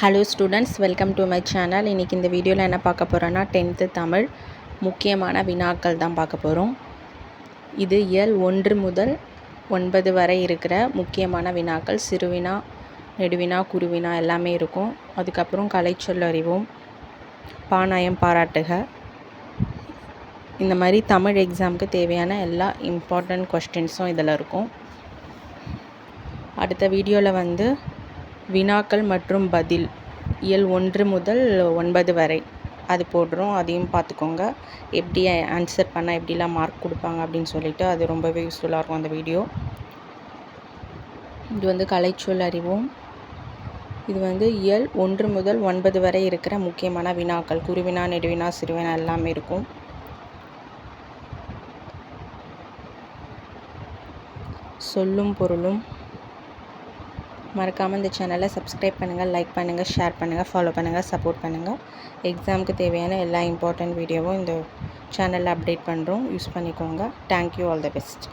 Hello students welcome to my channel இன்றைக்கி இந்த வீடியோவில் என்ன பார்க்க போகிறோன்னா டென்த்து தமிழ் முக்கியமான வினாக்கள் தான் பார்க்க போகிறோம் இது இயல் ஒன்று முதல் ஒன்பது வரை இருக்கிற முக்கியமான வினாக்கள். சிறுவினா நெடுவினா குருவினா எல்லாமே இருக்கும். அதுக்கப்புறம் கலைச்சொல் அறிவோம் பாணாயம் பாராட்டுக. இந்த மாதிரி தமிழ் எக்ஸாமுக்கு தேவையான எல்லா இம்பார்ட்டண்ட் கொஸ்டின்ஸும் இதில் இருக்கும். அடுத்த வீடியோவில் வந்து வினாக்கள் மற்றும் பதில். இயல் ஒன்று முதல் ஒன்பது வரை. அது போடுறோம். அதையும் பார்த்துக்கோங்க. எப்படி ஆன்சர் பண்ணால் எப்படிலாம் மார்க் கொடுப்பாங்க அப்படின்னு சொல்லிட்டு அது ரொம்பவே யூஸ்ஃபுல்லாக இருக்கும் அந்த வீடியோ இது வந்து கலைச்சொல் அறிவோம். இது வந்து இயல் ஒன்று முதல் ஒன்பது வரை இருக்கிற முக்கியமான வினாக்கள். குருவினா நெடுவினா சிறுவினா எல்லாமே இருக்கும். சொல்லும் பொருளும் மறக்காமல் இந்த சேனலை சப்ஸ்கிரைப் பண்ணுங்கள் லைக் பண்ணுங்கள் ஷேர் பண்ணுங்கள் ஃபாலோ பண்ணுங்கள் சப்போர்ட் பண்ணுங்கள் எக்ஸாமுக்கு தேவையான எல்லா இம்பார்ட்டண்ட் வீடியோவும் இந்த சேனலில் அப்டேட் பண்ணுறோம் யூஸ் பண்ணிக்கோங்க. Thank you all the best